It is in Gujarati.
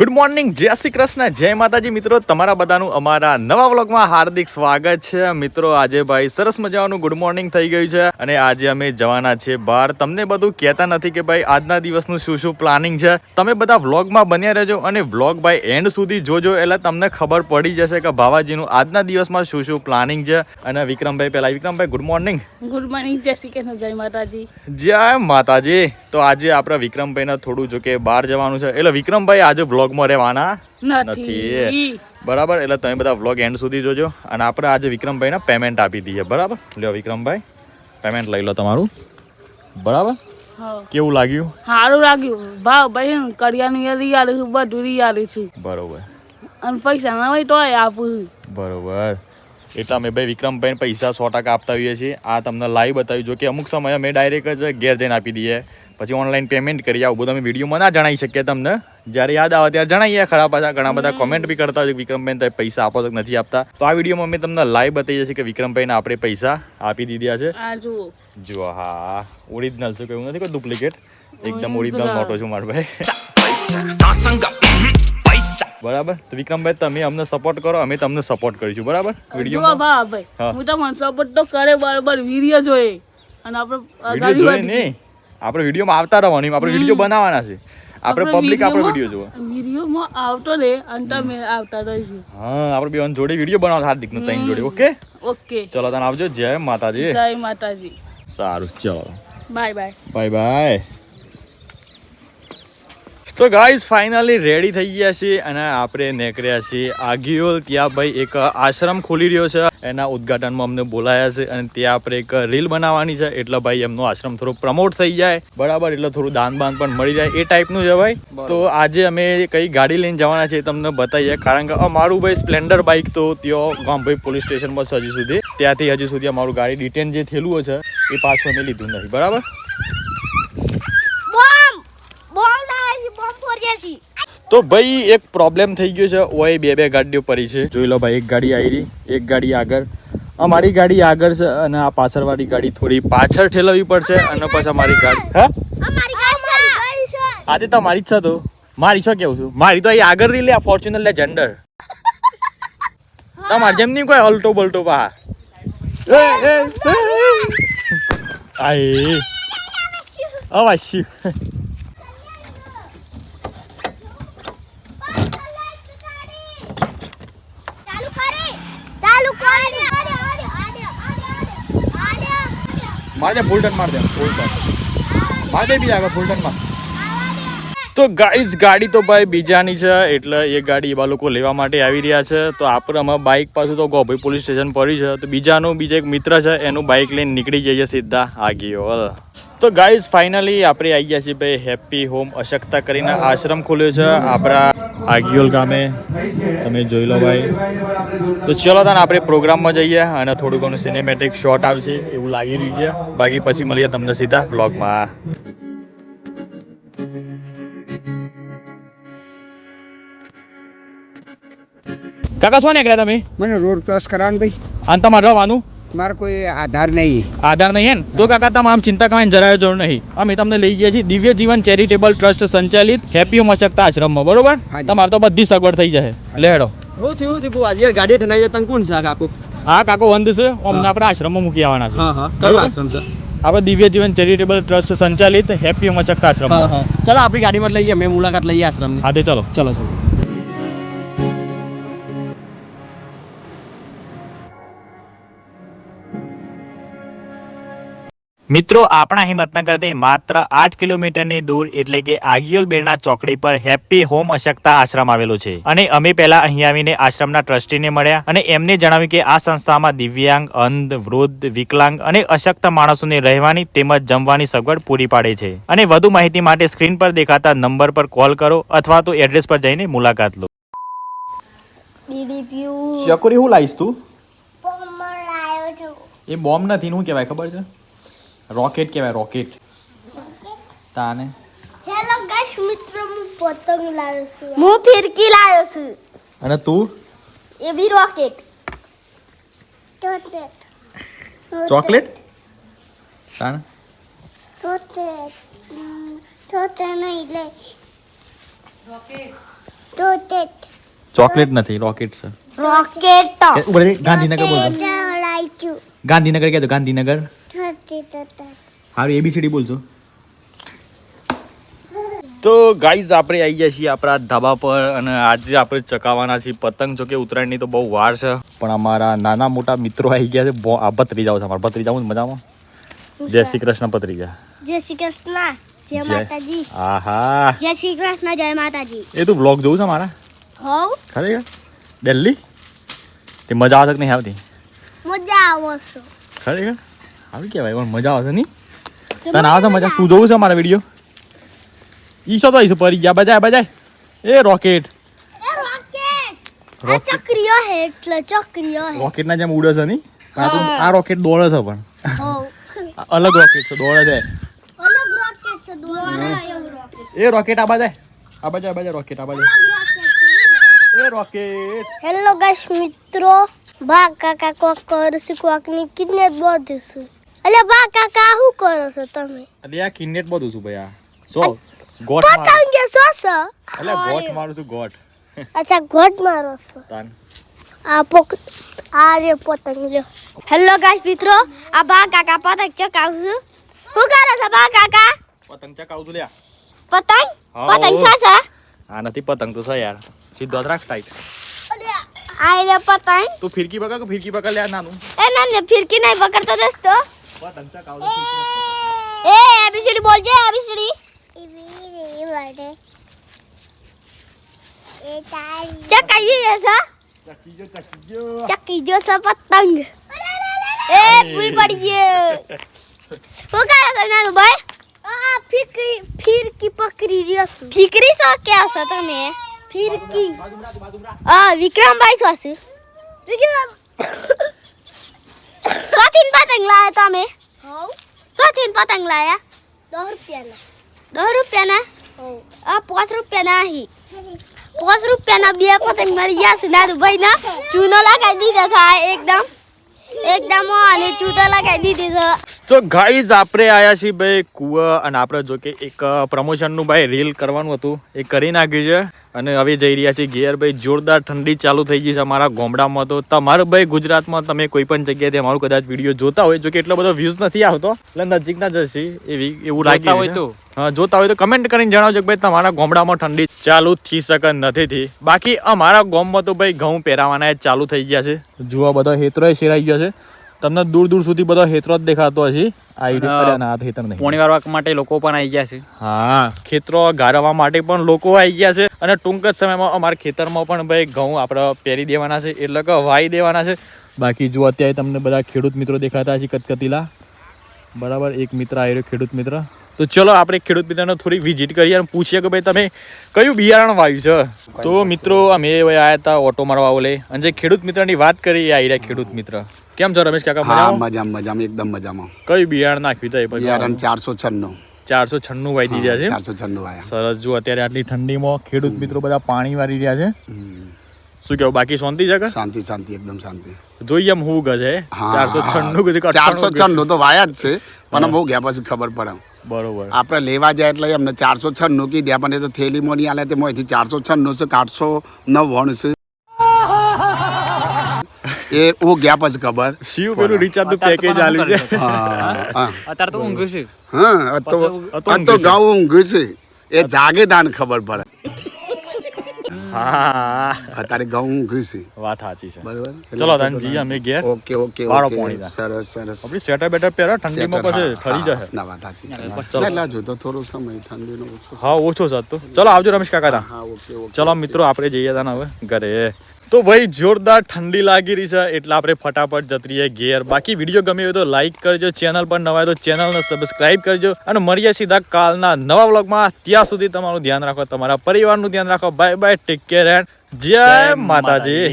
ગુડ મોર્નિંગ જય શ્રી કૃષ્ણ જય માતાજી. મિત્રો તમારા બધાનું અમારા નવા વ્લોગમાં હાર્દિક સ્વાગત છે. મિત્રો આજે ભાઈ સરસ મજાનું ગુડ મોર્નિંગ થઈ ગયું છે અને આજે અમે જવાના છીએ બહાર. તમને બધું કહેતા નથી કે ભાઈ આજના દિવસનું શું શું પ્લાનિંગ છે. તમે બધા વ્લોગમાં બન્યા રહેજો અને વ્લોગ ભાઈ એન્ડ સુધી જોજો એટલે તમને ખબર પડી જશે કે ભાવાજીનું આજના દિવસમાં શું શું પ્લાનિંગ છે. અને વિક્રમભાઈ પેલા Vikrambhai good morning good morning જય શ્રી કૃષ્ણ જય માતાજી. જય માતાજી. તો આજે આપણા વિક્રમભાઈને થોડું જો કે બહાર જવાનું છે. એટલે વિક્રમભાઈ આજે વ્લોગમાં રહેવાના નથી. બરાબર? એટલે તમે બધા વ્લોગ એન્ડ સુધી જોજો. અને આપણે આજે વિક્રમભાઈને પેમેન્ટ આપી દઈએ. બરાબર? લ્યો વિક્રમભાઈ પેમેન્ટ લઈ લો તમારું. બરાબર? કેવું લાગ્યું? સારું લાગ્યું. ભાવ ભાઈ કરિયાનું એ રિયાલું બધું રિયાલું છું. બરોબર. અને પૈસા ના હોય તોય આપું બરોબર. એટલે અમે ભાઈ વિક્રમભાઈને પૈસા સો ટકા આપતા હોઈએ છીએ. આ તમને લાઈવ બતાવ્યું જો કે અમુક સમયે અમે ડાયરેક્ટ જ ઘેર જઈને આપી દઈએ. પછી ઓનલાઈન પેમેન્ટ કરી આવું. બધું અમે વિડીયોમાં ના જણાવી શકીએ તમને. જ્યારે યાદ આવે ત્યારે જણાવીએ. ખરા પાછા ઘણા બધા કોમેન્ટ બી કરતા હોય કે વિક્રમભાઈ તમે પૈસા આપો તો નથી આપતા. તો આ વિડીયોમાં અમે તમને લાઈવ બતાવીએ છીએ કે વિક્રમભાઈને આપણે પૈસા આપી દીધા છે. આ જુઓ. જો હા. ઓરિજિનલ છે કેવું નથી કોઈ ડુપ્લિકેટ એકદમ ઓરિજિનલ. નોટો છું મારા ભાઈ. બરાબર? તો વિક્રમભાઈ તમે અમને સપોર્ટ કરો અમે તમને સપોર્ટ કરીશું. બરાબર? ભાવ ભાઈ હું. તો મને સપોર્ટ તો કરે બરાબર વીર્ય જોઈએ અને આપણે વીડિયો જોઈએ નહીં. આપણે વિડીયોમાં આવતા રહેવાનું આપણે વીડિયો બનાવવાના છે. આપણે પબ્લિક આપણો વીડિયો જોવા. વિડીયોમાં આવતો રે અને તમે આવતા રહીશું. હા આપણે બે જોડે વીડિયો બનાવવા હાર્દિકનું તૈન જોડે ઓકે? ઓકે. ચલો તને આવજો. જય માતાજી. જય માતાજી. સારું ચલો. Bye bye. Bye bye. તો ગાઈઝ ફાઇનલી રેડી થઈ ગયા છીએ અને આપણે નીકળ્યા છીએ આગિયોલ ત્યાં ભાઈ એક આશ્રમ ખોલી રહ્યો છે. એના ઉદઘાટનમાં અમને બોલાયા છે અને ત્યાં આપણે એક રીલ બનાવવાની છે. એટલે ભાઈ એમનો આશ્રમ થોડો પ્રમોટ થઈ જાય. બરાબર એટલે થોડું દાન બાન પણ મળી જાય. એ ટાઈપનું છે ભાઈ. તો આજે અમે કઈ ગાડી લઈને જવાના છે તમને બતાવીએ. કારણ કે અમારું ભાઈ સ્પ્લેન્ડર બાઇક તો ત્યાં ગામભાઈ પોલીસ સ્ટેશનમાં છે હજી સુધી. ત્યાંથી હજી સુધી અમારું ગાડી ડિટેન જે થયેલું છે એ પાછું અમે લીધું નથી બરાબર બોમ્બ બોમ્બ લાવે છે બોમ્બ ફોડ્યા છે તો ભાઈ એક પ્રોબ્લેમ થઈ ગયો છે ઓય બે બે ગાડીઓ પડી છે જોઈ લો ભાઈ એક ગાડી આવી રહી એક ગાડી આગળ અમારી ગાડી આગળ છે અને આ પાછળવાળી ગાડી થોડી પાછળ ઠેલવવી પડશે અને પછી અમારી ગાડી હા આજે તમારી જ છે તો મારી છો કેવું છું મારી તો અહીં આગળ રહી લે આ ફોર્ચ્યુનર લે જન્ડર તમારે જેમ નહીં કોઈ અલ્ટો બલ્ટો પા. આય અવાજ શું ચાલુ કરે ચાલુ કરે આડે આડે આડે આડે આડે મારે ફૂલ ટન માર દે ફૂલ ટન માર દે બી આગળ ફૂલ ટનમાં તો ગાઈઝ ગાડી તો ભાઈ બીજાની છે, એટલે એ ગાડી એવા લોકો લેવા માટે આવી રહ્યા છે. તો આપણે બાઇક પાછું તો ગોભાઈ પોલીસ સ્ટેશન પડી છે. તો બીજાનું બીજા એક મિત્ર છે, એનું બાઇક લઈને નીકળી જઈએ સીધા આગિયો તો ગાઈઝ ફાઇનલી આપણે આવી ગયા છીએ ભાઈ હેપી હોમ અશક્તા કરીને આશ્રમ ખોલ્યો છે, આપણા આગિયોલ ગામે. તમે જોઈ લો ભાઈ. તો ચલો તાને આપણે પ્રોગ્રામમાં જઈએ અને થોડું ઘણું સિનેમેટિક શોટ આવશે એવું લાગી રહ્યું છે. બાકી પછી મળીએ તમને સીધા બ્લોગમાં કાકા શું નીકળ્યા તમે? મને રોડ ક્રોસ કરવાનું ભાઈ. અને તમારે રહેવાનું? મારે કોઈ આધાર નહીં. આધાર નહીં હે ને તો કાકા તમે આમ ચિંતા કરવાની જરાય જરૂર નહીં. અમે તમને લઈ ગયા છીએ દિવ્ય જીવન ચેરિટેબલ ટ્રસ્ટ સંચાલિત હેપી હોમ અશક્તા આશ્રમમાં બરોબર. તમારે તો બધી સગવડ થઈ જશે. લેડો હું થયું થયું બહુ આજે ગાડી ઠનાઈ જતા કોણ છે આ કાકુ હા કાકો વંદ છે. અમને આપણે આશ્રમમાં મૂકી આવવાના છે. હા હા. કયો આશ્રમ છે? આપણે દિવ્ય જીવન ચેરિટેબલ ટ્રસ્ટ સંચાલિત હેપી અશક્તા આશ્રમ હા હા. ચાલો આપણી ગાડીમાં લઈએ મેં મુલાકાત લઈએ આશ્રમની. હા તે ચલો. ચલો ચલો. મિત્રો આપણા હિંમતનગરથી માત્ર આઠ કિલોમીટરની દૂર એટલે કે આગિયોલ બેડના ચોકડી પર હેપી હોમ અશક્તા આશ્રમ આવેલો છે. અને અમે પહેલા અહીં આવીને આશ્રમના ટ્રસ્ટીને મળ્યા અને એમને જણાવ્યું કે આ સંસ્થામાં દિવ્યાંગ અંધ વૃદ્ધ વિકલાંગ અને અશક્ત માણસોને રહેવાની તેમજ જમવાની સગવડ પૂરી પાડે છે. અને વધુ માહિતી માટે સ્ક્રીન પર દેખાતા નંબર પર કોલ કરો અથવા તો એડ્રેસ પર જઈને મુલાકાત લો. ચકોરી હું લાવીશ તું? બોમ્બ એ બોમ્બ નથી હું કહેવાય ખબર છે? રોકેટ કહેવાય રોકેટ તાને? હેલો ગાઈસ મિત્રો હું પતંગ લાવ્યો છું. હું ફિરકી લાવ્યો છું. અને તું? એવી રોકેટ ચોકલેટ ચોકલેટ તાને? ચોકલેટ ચોકલેટ નહીં લે. રોકેટ ચોકલેટ નથી રોકેટ છે. રોકેટ એ ગાંધીનગર બોલજો ગાંધીનગર કહેતો ગાંધીનગર. હારું એબીસીડી બોલજો તો. ગાઈઝ આપણે આવી ગયા છીએ આપણા ધાબા પર અને આજે આપણે ચકાવવાના છીએ પતંગ. જો કે ઉત્તરાયણની તો બહુ વાર છે પણ અમારા નાના મોટા મિત્રો આવી ગયા છે. બહુ આ ભત્રીજાઓ છે અમારા. ભત્રીજાઓ મજામાં? જય શ્રી કૃષ્ણ ભત્રીજા. જય શ્રી કૃષ્ણ. જય જય. માતાજી. આહા. જય શ્રી કૃષ્ણ જય માતાજી. એ તું બ્લોગ જોઉં છે મારા? હોવ. ખરેખર? દિલ્હી તે મજા આવશે કે નહીં આવતી? મજા આવશે. ખરેખર? આવી કહેવાય પણ મજા આવશે નહીં? તને આવે છે મજા તું જોવું છે મારા વીડિયો ઈ શો તો આવીશું પરી ગયા બજાય બજાય. એ રોકેટ. રોકેટ. રોકેટના જેમ ઉડે છે નહીં? આ રોકેટ દોડે છે પણ. અલગ રોકેટ છે દોડે છે. એ રોકેટ આ બાજે આ બાજે આ બાજે રોકેટ આ બાજે એ રોકેટ. હેલો ગાઈસ મિત્રો બા કાકા કોક કરશે કોકની કિડનેપ બોધ છે. અલે બા કાકા શું કરો છો તમે? અલે આ કિન્નેટ બધું છું ભાઈ આ. સો ગોટ મારું. પતંગ સો છો? અલે ગોટ મારું છું ગોટ અચ્છા ગોટ મારો છો. તાન. આ પોક આ રે પતંગ લ્યો. હેલો ગાઈસ મિત્રો. આ બા કાકા પતંગ ચકાવું છું. હું કરો છો બા કાકા? પતંગ ચકાવું છું લ્યા. પતંગ? પતંગ. છે છે આ નથી પતંગ તો છે યાર. સીધો રાખ ટાઈટ આ રે પતંગ. તું ફિરકી પકડ કે ફિરકી પકડ લે નાનું. એ ને ફિરકી નહીં પકડતો દોસ્તો પતંગ ચકાવું છું એ એબીસીડી બોલજે એબીસીડી ચકાઈ છે ચકી જો ચકી જો ચકી જો છે પતંગ એ ભૂલ પડી ગયો શું કરે છે નાનું ભાઈ આ ફિરકી ફિરકી પકડી રહ્યો છું ફિકરી છો કે છો તમે ફિરકી આ વિક્રમભાઈ છો છે વિક્રમ સોથીન પતંગ લાયા તમે? સોથીન પતંગ લાયા? દસ રૂપિયાના. દસ રૂપિયાના? આ પાંચ રૂપિયાના અહીં પાંચ રૂપિયાના બે પતંગ મળી ગયા છે. નાનું ભાઈ ના ચૂનો લગાવી દીધા છે એકદમ. એકદમ અને ચૂતો લગાવી દીધી છે. તો ગાઈઝ આપણે આયા છીએ ભાઈ કુવા અને આપણે જો કે એક પ્રમોશનનું ભાઈ રીલ કરવાનું હતું. એ કરી નાખ્યું છે અને હવે જઈ રહ્યા છીએ ઘેર. ભાઈ જોરદાર ઠંડી ચાલુ થઈ ગઈ છે અમારા ગામડામાં. તો તમારું ભાઈ ગુજરાતમાં તમે કોઈ પણ જગ્યાએથી અમારું કદાચ વીડિયો જોતા હોય જો કે એટલો બધો વ્યૂઝ નથી આવતો. એટલે નજીકના જશે એવી એવું લાગી હોય તો. જોતા હોય તો કમેન્ટ કરીને જણાવજો કે ભાઈ તમારા ગામડામાં ઠંડી ચાલુ થઈ શકે નથી બાકી અમારા ગામમાં તો ભાઈ ઘઉં પહેરાવાના ચાલુ થઈ ગયા છે. જુઓ બધા હેતરો શેરાઈ ગયા છે. તમને દૂર દૂર સુધી બધો હેતરો જ દેખાતો હશે. આ ઈડી પર ના હાથ પોણી વાળવા માટે લોકો પણ આવી ગયા છે. હા ખેતરો ગારવા માટે પણ લોકો આવી ગયા છે. અને ટૂંક જ સમયમાં અમારા ખેતરમાં પણ ભાઈ ઘઉં આપણે પહેરી દેવાના છે એટલે કે વાઈ દેવાના છે. બાકી જો અત્યારે તમને બધા ખેડૂત મિત્રો દેખાતા છે કતકતીલા. બરાબર એક મિત્ર આવી રહ્યો ખેડૂત મિત્ર. તો ચલો આપણે ખેડૂત મિત્રને થોડી વિઝિટ કરીએ અને પૂછીએ કે ભાઈ તમે કયું બિયારણ વાવ્યું છે? તો મિત્રો અમે આવ્યા હતા ઓટો મારવા ઓલે. અને જે ખેડૂત મિત્રની વાત કરી આવી રહ્યા ખેડૂત મિત્ર. કેમ છો રમેશ કાકા મજામાં? મજામાં એકદમ મજામાં. કયું બિયારણ નાખ્યું હતું બિયારણ ચારસો છન્નું. ચારસો છન્નું વાઈ દીધા છે? ચારસો છન્નું આયા સરસ જો અત્યારે આટલી ઠંડીમાં ખેડૂત મિત્રો બધા પાણી વારી રહ્યા છે. શું કેવું બાકી શાંતિ છે શાંતિ શાંતિ એકદમ શાંતિ. જોઈએ એમ હું ગજે ચારસો છન્નું ચારસો છન્નું તો વાયા જ છે. પણ બહુ ગયા પછી ખબર પડે. બરોબર. આપણે લેવા જાય એટલે એમને ચારસો છન્નું કીધા પણ એ તો થેલીમાં નહીં આલે તેમાં અહીંથી ચારસો છન્નું છે આઠસો નવ વણસ છે. એ હું ગયા પછી ખબર. શિવ પેલું રિચાર્જનું પેકેજ આલ્યું છે. અત્યારે તો ઊંઘ છે. હા તો આ તો આ ગાઉં ઊંઘ છે. એ જાગે દાન ખબર પડે. હા. અત્યારે ઘઉં ઊંઘ છે. વાત સાચી છે. બરાબર? ચલો ધનજી અમે ઘેર. ઓકે ઓકે વાળો પોણી સરસ સરસ. આપણી સ્વેટર બેટર પહેરો ઠંડીમાં પછી ઠરી જશે. ના વાત સાચી. એટલે જો તો થોડો સમય ઠંડીનો ઓછો હા ઓછો છે તો. ચલો આવજો રમેશ કાકા હા ઓકે ઓકે ચલો મિત્રો આપણે જઈએ તા ને હવે ઘરે. તો ભાઈ જોરદાર ઠંડી લાગી રહી છે એટલે આપણે ફટાફટ જતી રહીએ ઘેર બાકી વીડિયો ગમે હોય તો લાઈક કરજો ચેનલ પર નવા તો ચેનલને સબસ્ક્રાઇબ કરજો અને મળીએ સીધા કાલના નવા બ્લોગમાં ત્યાં સુધી તમારું ધ્યાન રાખો તમારા પરિવારનું ધ્યાન રાખો. Bye bye take care and જય માતાજી.